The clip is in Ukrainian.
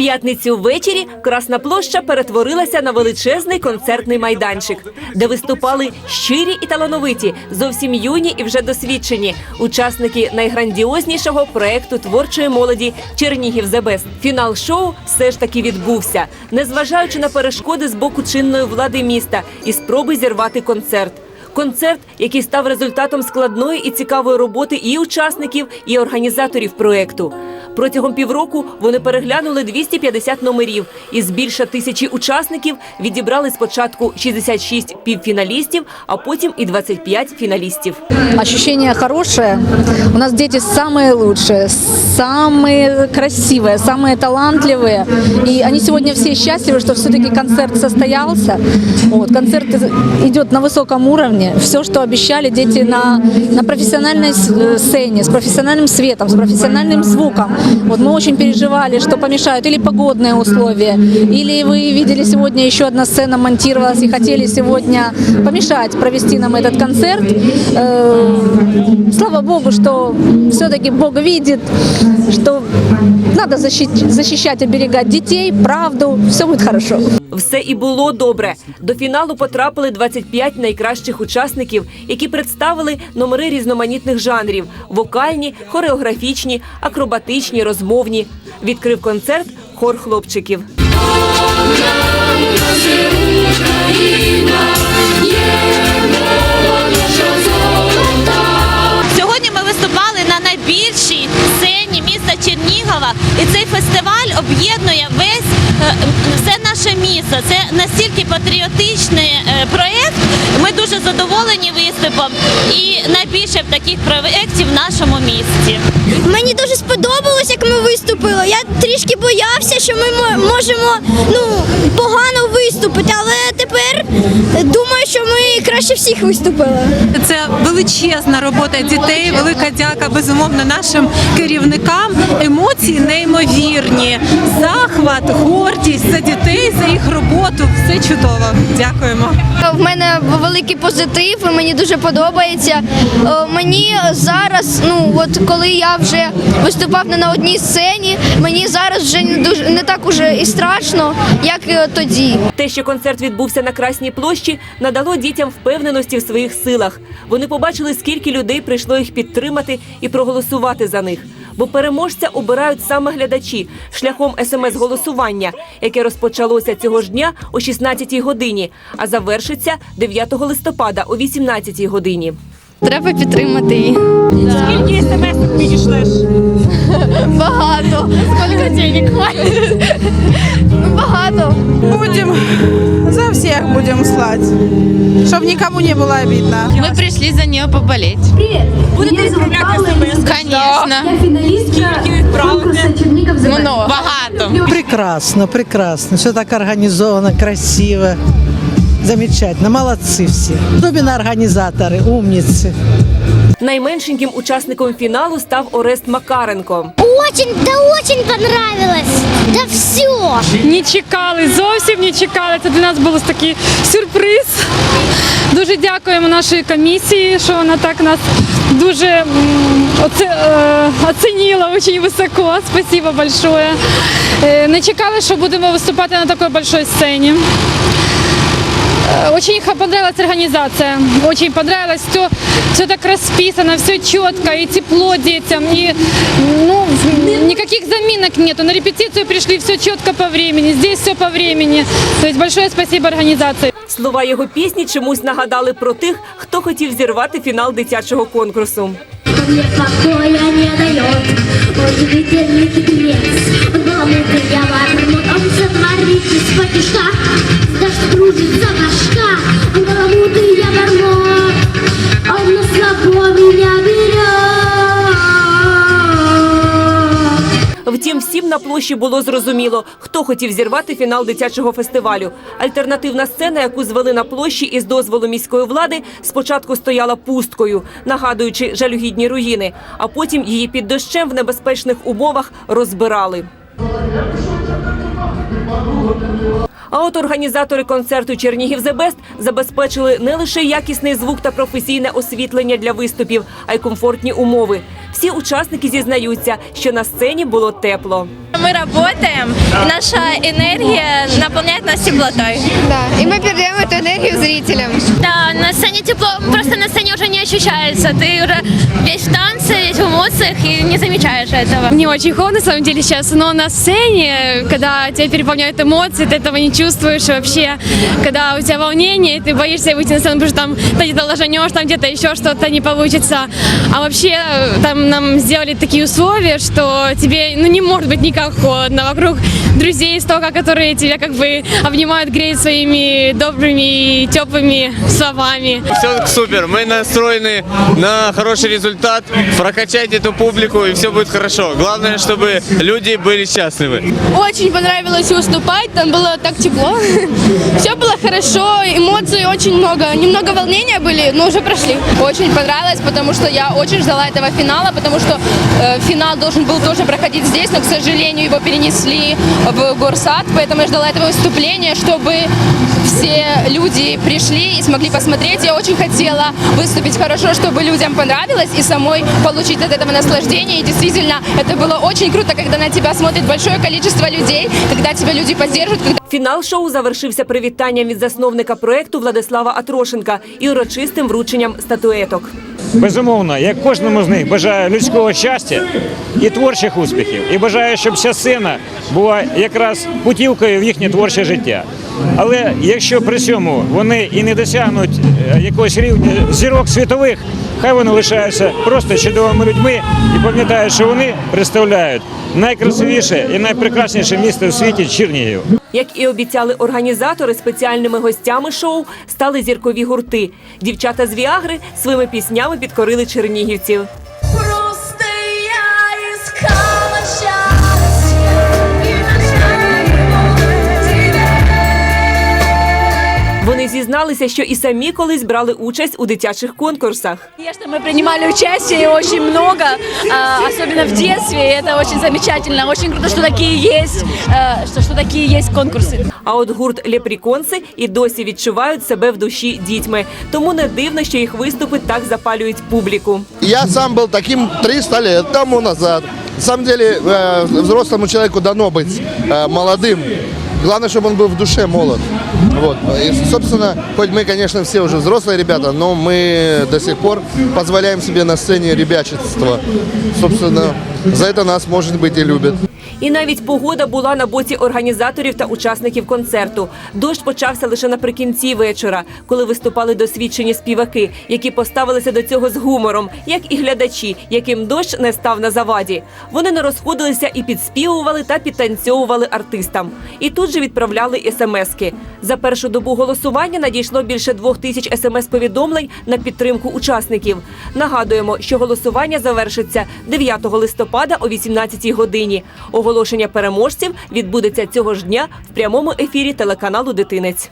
п'ятницю ввечері Красна площа перетворилася на величезний концертний майданчик, де виступали щирі і талановиті, зовсім юні і вже досвідчені учасники найграндіознішого проекту творчої молоді Чернігів The. Фінал шоу все ж таки відбувся, незважаючи на перешкоди з боку чинної влади міста і спроби зірвати концерт. Концерт, який став результатом складної і цікавої роботи і учасників, і організаторів проекту. Протягом півроку вони переглянули 250 номерів. Із більше тисячі учасників відібрали спочатку 66 півфіналістів, а потім і 25 фіналістів. Ощущение хорошее. У нас дети самые лучшие, самые красивые, самые талантливые. И они сегодня все счастливы, что все-таки концерт состоялся. Вот, концерт идет на высоком уровне. Все, что обещали дети на, на профессиональной с- э, сцене, с профессиональным светом, с профессиональным звуком. Вот мы очень переживали, что помешают или погодные условия, или вы видели сегодня еще одна сцена монтировалась и хотели сегодня помешать провести нам этот концерт. Э, Слава Богу, что все-таки Бог видит, что надо защищ- защищать, оберегать детей, правду, все будет хорошо. Все і було добре. До фіналу потрапили 25 найкращих учасників, які представили номери різноманітних жанрів: вокальні, хореографічні, акробатичні, розмовні. Відкрив концерт хор хлопчиків. Сьогодні настільки патріотичний виступом і найбільше таких проєктів в нашому місті. Мені дуже сподобалось, як ми виступили. Я трішки боявся, що ми можемо ну, погано виступити, але тепер думаю, що ми краще всіх виступили. Це величезна робота дітей. Велика дяка безумовно нашим керівникам. Емоції неймовірні. Захват, гордість за дітей, за їх роботу. Все чудово. Дякуємо. В мене великий позитив, мені дуже подобається. Е, Мені зараз, ну от коли я вже виступав не на одній сцені, мені зараз вже не дуже не так уже і страшно, як і тоді. Те, що концерт відбувся на Красній площі, надало дітям впевненості в своїх силах. Вони побачили, скільки людей прийшло їх підтримати і проголосувати за них. Бо переможця обирають саме глядачі шляхом смс-голосування, яке розпочалося цього ж дня о 16-й годині, а завершиться 9 листопада о 18-й годині. Треба підтримати її. Скільки смс підійшлеш? Багато. Скільки денег хватить? Багато Будем за всех будем слать, чтобы никому не было обидно. Мы пришли за нее поболеть. Будете відправляти смс? Конечно. фіналістка конкурсу Чернігів за Много. Багато. Прекрасно, прекрасно. Все так организовано, красиво. Замечательно. Молодцы все. Особенно организаторы, умницы. Найменшеньким учасником фіналу став Орест Макаренко. Очень, да очень понравилось. Да все. не чекали, зовсім не чекали. Це для нас був такий сюрприз. Дуже дякуємо нашій комісії, що вона так нас дуже е, оцінила дуже високо. Спасибо большое. Е, Не чекали, що будемо виступати на такій большой сцені. Э, Очень ха- понравилась организация, очень понравилось все, все так расписано, все четко и тепло детям, и ну никаких заминок нету. На репетицию пришли все четко по времени, здесь все по времени. То есть большое спасибо организации. Слова його пісні чомусь нагадали про тих, хто хотів зірвати фінал дитячого конкурсу. Мне покоя не дает Удивительный хитрец Он баламутный явор Он сотворит из кружится башка баламутный явор Он на слабо меня берет Втім, всім на площі було зрозуміло, хто хотів зірвати фінал дитячого фестивалю. Альтернативна сцена, яку звели на площі із дозволу міської влади, спочатку стояла пусткою, нагадуючи жалюгідні руїни, а потім її під дощем в небезпечних умовах розбирали. А от організатори концерту Чернігів The Best забезпечили не лише якісний звук та професійне освітлення для виступів, а й комфортні умови. Всі учасники зізнаються, що на сцені було тепло. Ми працюємо, наша енергія наповняє нас теплотою. Да. І ми передаємо цю енергію зрителям. Да, на сцені тепло, ощущается. Ты уже весь в танце, весь в эмоциях и не замечаешь этого. Мне очень холодно, на самом деле, сейчас, но на сцене, когда тебя переполняют эмоции, ты этого не чувствуешь вообще. Когда у тебя волнение, ты боишься выйти на сцену, потому что там ты где-то ложанешь, там где-то еще что-то не получится. А вообще там нам сделали такие условия, что тебе ну, не может быть никак холодно. Вокруг друзей столько, которые тебя как бы обнимают, греют своими добрыми и теплыми словами. Все супер, мы настроены на хороший результат. Прокачайте эту публику и все будет хорошо. Главное, чтобы люди были счастливы. Очень понравилось выступать, там было так тепло. Все было хорошо, эмоций очень много. Немного волнения были, но уже прошли. Очень понравилось, потому что я очень ждала этого финала, потому что э, финал должен был тоже проходить здесь, но, к сожалению, его перенесли в Горсад, поэтому я ждала этого выступления, чтобы все люди пришли и смогли посмотреть. Я очень хотела выступить хорошо, чтобы людям понравилось и самой получить от этого наслаждение. И действительно, это было очень круто, когда на тебя смотрит большое количество людей, когда тебя люди поддерживают, когда Фінал шоу завершився привітанням від засновника проекту Владислава Атрошенка і урочистим врученням статуеток. Безумовно, я кожному з них бажаю людського щастя і творчих успіхів. І бажаю, щоб ця сцена була якраз путівкою в їхнє творче життя. Але якщо при цьому вони і не досягнуть е, якогось рівня зірок світових, хай вони лишаються просто чудовими людьми і пам'ятають, що вони представляють найкрасивіше і найпрекрасніше місто в світі Чернігів. Як і обіцяли організатори, спеціальними гостями шоу стали зіркові гурти. Дівчата з Віагри своїми піснями підкорили чернігівців. зізналися, що і самі колись брали участь у дитячих конкурсах. Конечно, мы принимали участие очень много, а, особенно в детстве, и это очень замечательно, очень круто, что такие есть, э, что, что такие есть конкурсы. А от гурт Лепріконси і досі відчувають себе в душі дітьми. Тому не дивно, що їх виступи так запалюють публіку. Я сам был таким 300 лет тому назад. На самом деле, э, взрослому человеку дано быть э, молодым. Главное, чтобы он был в душе молод. Вот. И, собственно, хоть мы, конечно, все уже взрослые ребята, но мы до сих пор позволяем себе на сцене ребячество. Собственно, за это нас, может быть, и любят. І навіть погода була на боці організаторів та учасників концерту. Дощ почався лише наприкінці вечора, коли виступали досвідчені співаки, які поставилися до цього з гумором, як і глядачі, яким дощ не став на заваді. Вони не розходилися і підспівували та підтанцьовували артистам. І тут же відправляли смски. За першу добу голосування надійшло більше двох тисяч смс-повідомлень на підтримку учасників. Нагадуємо, що голосування завершиться 9 листопада о 18 годині. Оголошення переможців відбудеться цього ж дня в прямому ефірі телеканалу Дитинець.